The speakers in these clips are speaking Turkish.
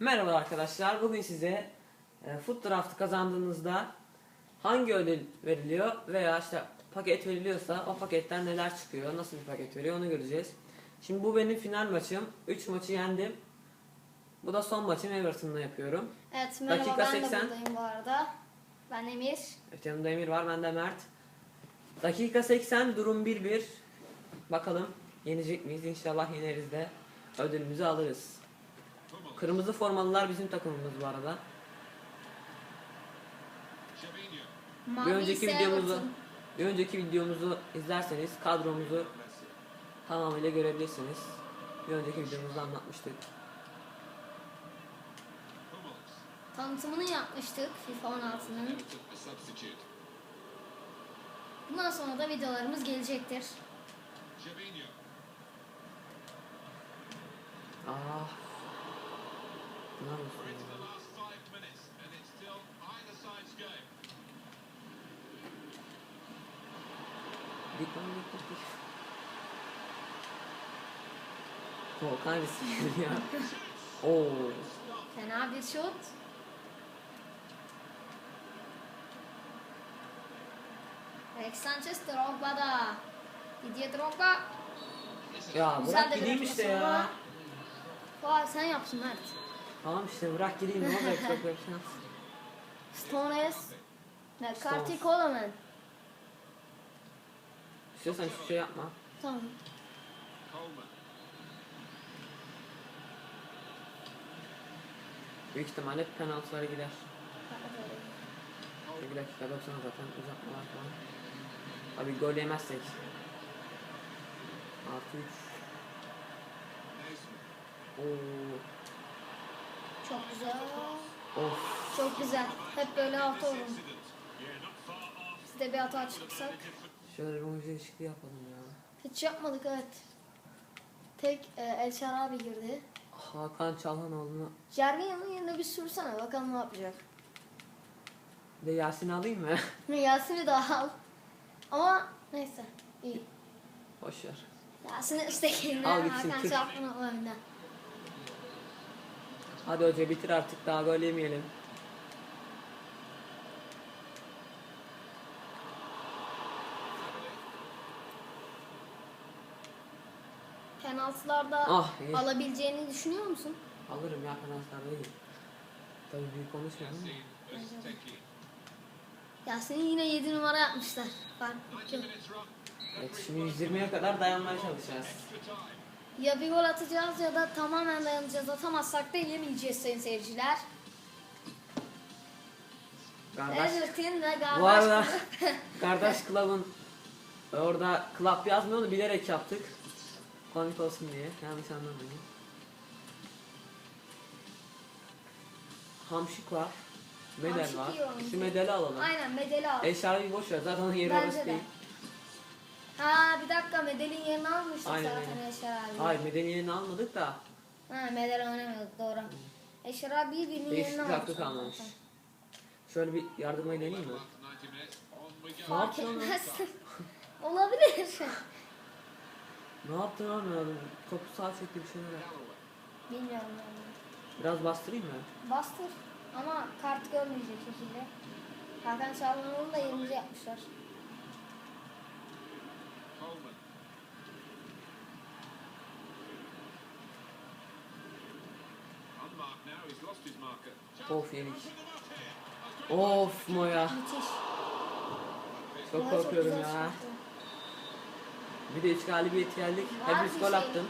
Merhaba arkadaşlar. Bugün size e, Foot Draft kazandığınızda hangi ödül veriliyor veya işte paket veriliyorsa o paketten neler çıkıyor, nasıl bir paket veriyor onu göreceğiz. Şimdi bu benim final maçım. 3 maçı yendim. Bu da son maçım Everton'la yapıyorum. Evet merhaba Dakika ben 80. de buradayım bu arada. Ben Emir. Evet, yanımda Emir var, ben de Mert. Dakika 80, durum 1-1. Bakalım yenecek miyiz? İnşallah yeneriz de ödülümüzü alırız. Kırmızı formalılar bizim takımımız bu arada. Mavi Bir önceki videomuzu Everton. bir önceki videomuzu izlerseniz kadromuzu tamamıyla görebilirsiniz. Bir önceki videomuzda anlatmıştık. Tanıtımını yapmıştık FIFA 16'nın. Bundan sonra da videolarımız gelecektir. Ah. Git git. Volkan riskli ya. Oo. Fena bir şut. Rex Sanchez Drogba'da. Didier Drogba. Ya Güzel bırak de gideyim işte ya. Vay sen yapsın Mert. Tamam işte bırak gideyim ne olacak çok yapacağım. Stones. McCarthy Stones. Coleman. İstiyorsan hiçbir şey yapma. Tamam. Büyük ihtimalle penaltılara gider. Bir dakika 90 zaten uzatmalar falan. Abi gol yemezsek. Artı 3. Oo. Çok güzel. Of. Çok güzel. Hep böyle hafta olun. Biz de bir hata çıksak. Şöyle bir oyuncu değişikliği yapalım ya. Hiç yapmadık evet. Tek e, El Şarabi girdi. Hakan Çalhanoğlu'nu Jervinho'nun yerine bir sürsene bakalım ne yapacak. bir de Yasin alayım mı? Yasin'i daha al. Ama neyse iyi. Boş ver. Yasin'i üsttekinden Al gitsin, Hakan Türk. Çalhanoğlu önden. Hadi hoca bitir artık daha gol yemeyelim. Penaltılarda Ah iyi. alabileceğini düşünüyor musun? Alırım ya penaltılarda iyi. Tabii büyük konuşmayalım da. Yasin'i yine 7 numara yapmışlar. Fark yok. Evet şimdi 120'ye kadar dayanmaya çalışacağız. Ya bir gol atacağız ya da tamamen dayanacağız. Atamazsak da yemeyeceğiz sayın seyirciler. Kardeş. Everton ve Bu arada kardeş Club'ın orada club yazmıyor onu bilerek yaptık. Komik olsun diye. Yanlış anlamayın. Hamşik var. Medel Hamşik var. Şu medali alalım. Aynen medeli al. Eşarıyı boş ver zaten onun yeri orası de. değil. Ha bir dakika Medel'in yerini almıştık Aynen, zaten aynen. Abi. Hayır medeniyerini almadık da Ha Medel oynamıyorduk doğru. Eşer abi birinin yerini değişiklik almıştık. hakkı kalmamış. zaten. Şöyle bir yardımı deneyeyim mi? Ne Fark yaptın etmez. Olabilir. Ne yaptın anlamadım. Topu sağa çekti bir şeyler yaptı. Bilmiyorum yani. Biraz bastırayım mı? Bastır ama kart görmeyecek şekilde. Hakan Çalhanoğlu'nu da yerimize yapmışlar. Of yedik. Of Moya. Çok korkuyorum ya. Bir de 3 galibiyet geldik. Hepimiz gol de.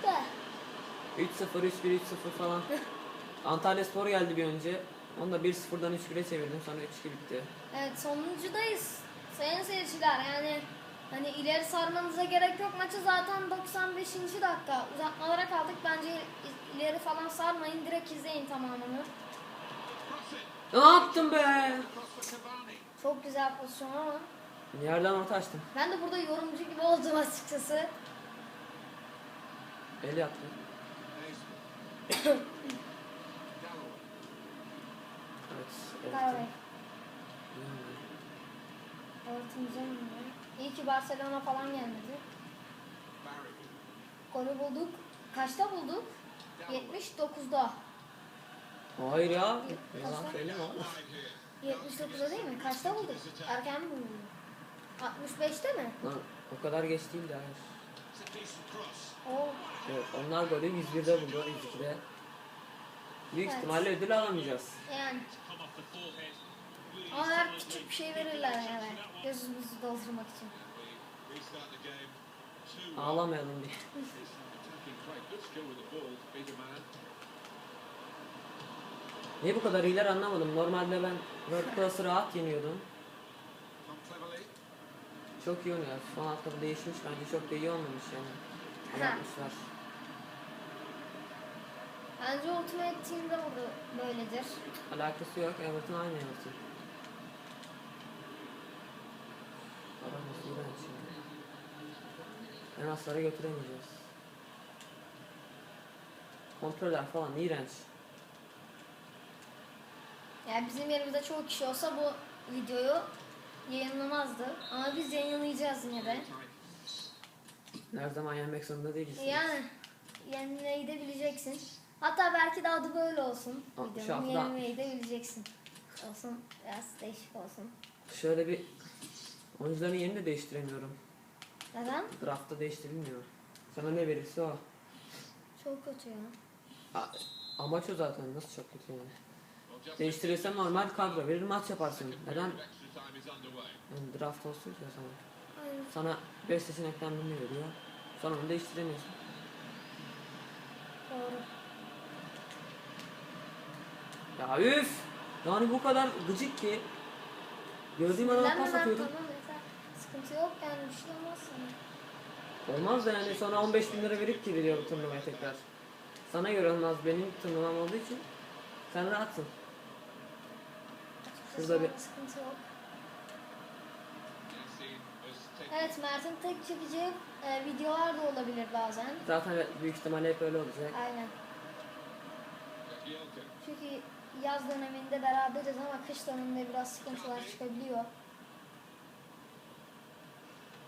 3-0, 3-1, 3-0 falan. Antalya Spor geldi bir önce. Onu da 1-0'dan 3-1'e çevirdim. Sonra 3-2 bitti. Evet sonuncudayız. Sayın seyirciler yani hani ileri sarmanıza gerek yok. Maçı zaten 95. dakika uzatmalara kaldık. Bence il- ileri falan sarmayın. Direkt izleyin tamamını. Ne yaptın be? Çok güzel pozisyon ama Yerden orta açtım. ben de burada yorumcu gibi oldum açıkçası. El yaptı. Evet. Evet. Ortamıza İyi ki Barcelona falan gelmedi. Golü bulduk. Kaçta bulduk? 79'da. Hayır ya. Yalan söyleme oğlum. 79'da değil mi? Kaçta bulduk? Erken mi bulduk? 65'te mi? Lan o kadar geç değildi hayır. Oo. Evet onlar golü 101'de buldu 102'de. Büyük Evet. ihtimalle ödül alamayacağız. Yani. Her küçük bir şey verirler yani. Gözümüzü doldurmak için. Ağlamayalım diye. Niye bu kadar iyiler anlamadım. Normalde ben World Class'ı rahat yeniyordum. Çok iyi oynuyor. Son hafta değişmiş bence çok da iyi olmamış yani. Yapmışlar. Bence Ultimate Team'de böyledir. Alakası yok. Everton aynı Everton. İğrenç yani. En aslara götüremeyeceğiz. Kontroller falan iğrenç. Yani bizim yerimizde çoğu kişi olsa bu videoyu yayınlamazdı. Ama biz yayınlayacağız yine de. Her zaman yenmek zorunda değiliz. Yani yenmeyi de bileceksin. Hatta belki de adı böyle olsun. Videonun hafta- yenmeyi de bileceksin. Olsun biraz değişik olsun. Şöyle bir oyuncuların yerini de değiştiremiyorum. Neden? Draftta değiştirilmiyor. Sana ne verirse o. Çok kötü ya. A- Amaç o zaten nasıl çok kötü yani. Değiştirirsen normal kadro verir maç yaparsın. Neden? Yani draft olsun ki o zaman. Aynen. Sana 5 seçenekten birini veriyor. Sonra onu değiştiremiyorsun. Doğru. Ya üf! Yani bu kadar gıcık ki. Gördüğüm adama pas atıyorum. tamam. Sıkıntı yok yani bir şey olmaz sana. Olmaz da yani sonra 15 bin lira verip giriliyor bu turnuvaya tekrar. Sana göre olmaz benim turnuvam olduğu için. Sen rahatsın. Şurada bir- sıkıntı yok. Evet Mert'in tek çekeceği e, videolar da olabilir bazen. Zaten büyük ihtimalle hep öyle olacak. Aynen. Çünkü yaz döneminde beraberiz ama kış döneminde biraz sıkıntılar çıkabiliyor.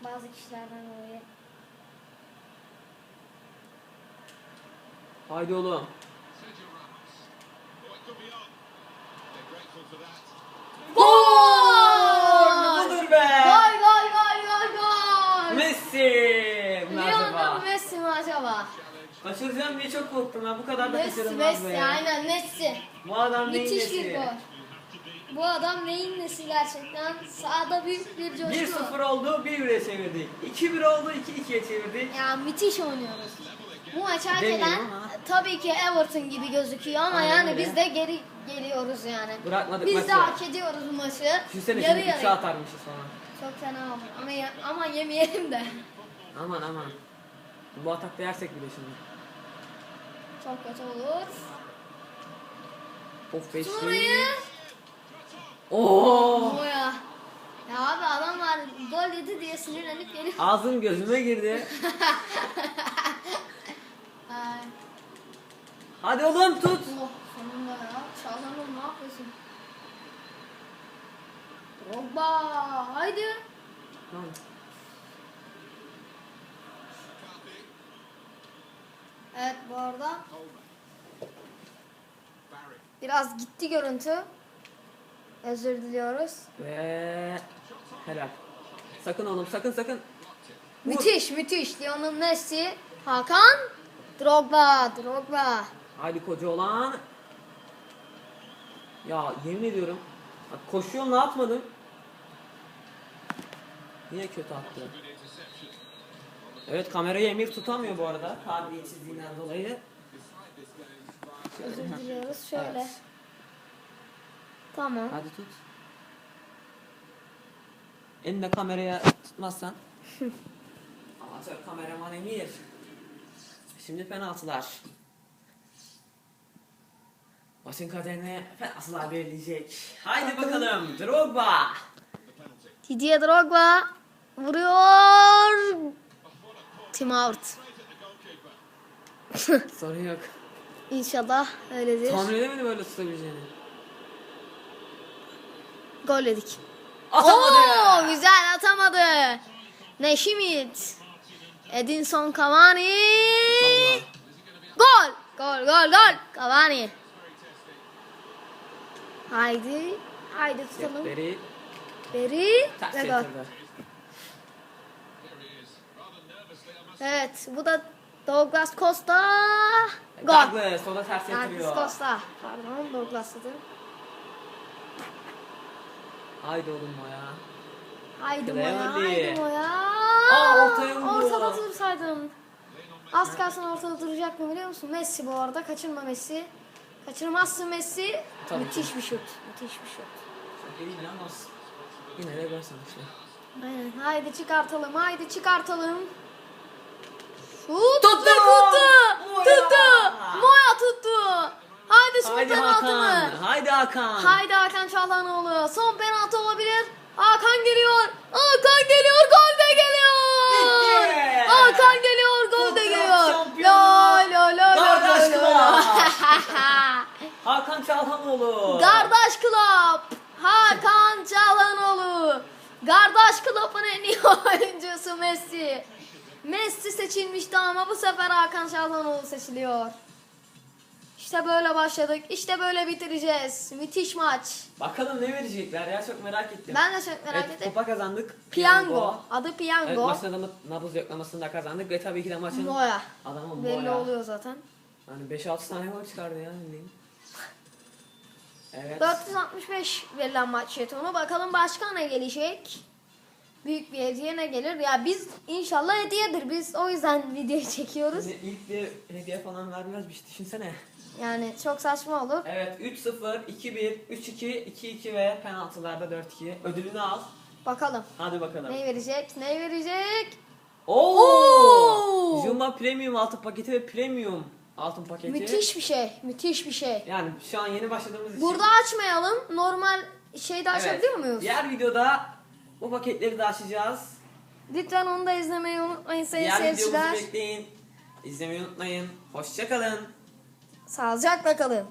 Bazı kişilerden dolayı. Haydi oğlum. Gol! Budur be! Gol gol gol gol gol! Messi! Bu ne Lionel acaba? Messi mi acaba? Kaçıracağım diye çok korktum ha. Bu kadar da Messi kaçırılmaz Messi be. aynen Messi. Bu adam neyin Müthiş bir gol. Bu adam neyin nesi gerçekten? Sahada büyük bir coşku. 1-0 oldu, 1-1'e çevirdik. 2-1 oldu, 2-2'ye çevirdik. Ya müthiş oynuyoruz. Bu maç hak Demeyeyim eden ama. tabii ki Everton gibi gözüküyor ama Aynen yani öyle. biz de geri geliyoruz yani. Bırakmadık Biz maçı. de hak ediyoruz bu maçı. Düşünsene Yarı şimdi 3'e yarı. atarmışız falan. Çok fena olur. Ama, ye- ama yemeyelim de. Aman aman. Bu atakta yersek bile şimdi. Çok kötü olur. Of 5 Orayı. Oo! Ya. Ya abi adamlar gol yedi diye sinirlenip geliyor. Ağzım gözüme girdi. Ay. Hadi oğlum tut. Oh sonunda ya. Çalhanım ne yapıyorsun? Drogba haydi. Tamam. Evet bu arada biraz gitti görüntü. Özür diliyoruz. Ve helal. Sakın oğlum sakın sakın. Vur. Müthiş müthiş. Lionel Messi, Hakan, Drogba, Drogba. Haydi koca olan. Ya yemin ediyorum. Bak koşuyorum ne atmadım. Yine kötü attı. Evet kamerayı Emir tutamıyor bu arada. Kabiliyetsizliğinden dolayı. Özür diliyoruz. Şöyle. Evet. Tamam. Hadi tut. Elinde kameraya tutmazsan. Amatör kameraman Emir. Şimdi penaltılar. Maçın kaderini penaltılar belirleyecek. Haydi bakalım Drogba. Didier Drogba vuruyor. Tim out. Sorun yok. İnşallah öyledir. Tahmin edemedim böyle tutabileceğini. Gol yedik. Atamadı. Oo, güzel atamadı. Neşimit. Edinson Cavani. Gol. Gol gol gol. Cavani. Haydi. Haydi tutalım. Beri ters ve gol. Evet bu da Douglas Costa. Gol. Douglas o da ters Douglas. Costa. Pardon Douglas'tı. Haydi oğlum o ya. Haydi Moya. Haydi Moya. Aa, ortaya vurdu. Ortada dursaydın. Az kalsın ortada duracak mı biliyor musun? Messi bu arada. Kaçırma Messi. Kaçırmazsın Messi. Tabii Müthiş bir şut. Müthiş bir şut. Ama yine de gol sonuçta. Aynen. Haydi çıkartalım. Haydi çıkartalım. Şut Tuttu! tuttu. Moya! Tuttu. Moya tuttu. Haydi son Haydi penaltı Hakan. mı? Haydi Hakan. Haydi Hakan Çalhanoğlu. Son penaltı olabilir. Hakan geliyor. Hakan geliyor. Gol de geliyor. Bitti. Hakan geliyor. Gol de Futbol geliyor. şampiyonu. La la la la Kardeş la la. Club. Hakan Çalhanoğlu. Kardeş Club. Hakan Çalhanoğlu. Kardeş Club'ın en iyi oyuncusu Messi. Messi seçilmişti ama bu sefer Hakan Çalhanoğlu seçiliyor. İşte böyle başladık. İşte böyle bitireceğiz. Müthiş maç. Bakalım ne verecekler ya çok merak ettim. Ben de çok merak evet, ettim. kupa kazandık. Piyango. Adı Evet, Piyango. maçta da nabız yoklamasını da kazandık ve tabii ki de maçın Moya. adamı Belli Moya. oluyor zaten. Yani 5-6 tane gol çıkardı ya bildiğin. Evet. 465 verilen maç jetonu. Bakalım başka ne gelecek? Büyük bir hediye ne gelir? Ya biz inşallah hediyedir. Biz o yüzden video çekiyoruz. Şimdi ilk bir hediye falan vermezmiş düşünsene. Yani çok saçma olur. Evet 3-0, 2-1, 3-2, 2-2 ve penaltılarda 4-2. Ödülünü al. Bakalım. Hadi bakalım. Ne verecek? Ne verecek? Oo! Oo! Premium altın paketi ve Premium altın paketi. Müthiş bir şey. Müthiş bir şey. Yani şu an yeni başladığımız için. Burada açmayalım. Normal şeyde açabiliyor muyuz? Diğer videoda bu paketleri de açacağız. Lütfen onu da izlemeyi unutmayın sayın Diğer videomuzu seyirciler. bekleyin. İzlemeyi unutmayın. Hoşçakalın. Sağlıcakla kalın.